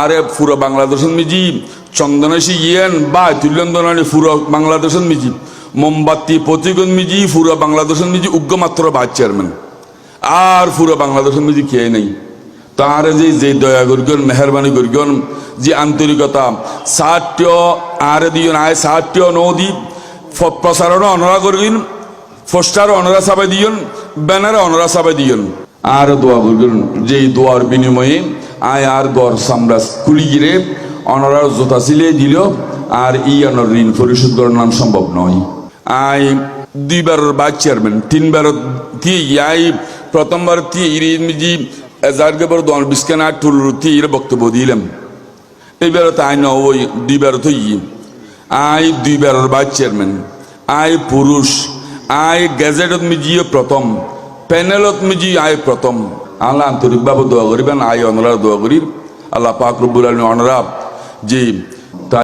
আরে পুরো বাংলাদেশের মিজি চন্দনেশি ইয়েন বা তুল্যন দনানি পুরো বাংলাদেশের মিজি মোমবাতি প্রতিগণ মিজি পুরো বাংলাদেশের মিজি উগ্রমাত্র ভাইস চেয়ারম্যান। আর পুরো বাংলাদেশের মিজি খেয়ে নেই? তার যে যে দয়া করিগন, মেহরবানি করিগন, যে আন্তরিকতা সাট্য আরে দিয়ন আয় সাট্য নদী প্রচারণ অনরা করিন পোস্টার অনরা সাবাই দিয়ন, ব্যানারে অনরা সাবাই দিয়ন। আর দোয়া করিগন যে দোয়ার বিনিময়ে আয় আর গড় সামরাজ কুলি গিরে অনরার জোতা সিলে দিল, আর ই অনর ঋণ পরিশোধ করার নাম সম্ভব নয়। আই দুইবারের ভাইস চেয়ারম্যান তিনবার তি আই, প্রথমবার তি মিজি বড় দল বিস্কান আর টুল তি ইরে বক্তব্য দিলাম এইবার তাই ন ওই দুইবার তো ই। আই দুইবারের ভাইস চেয়ারম্যান, আই পুরুষ, আই গেজেটত মিজিও প্রথম, প্যানেলত মিজি আই প্রথম। আল্লাহ আন্তরিকভাবে দোয়া করিবেন আই অনরা দোয়া করি আল্লাহ পাক রব্বুল আলমী অনরা যে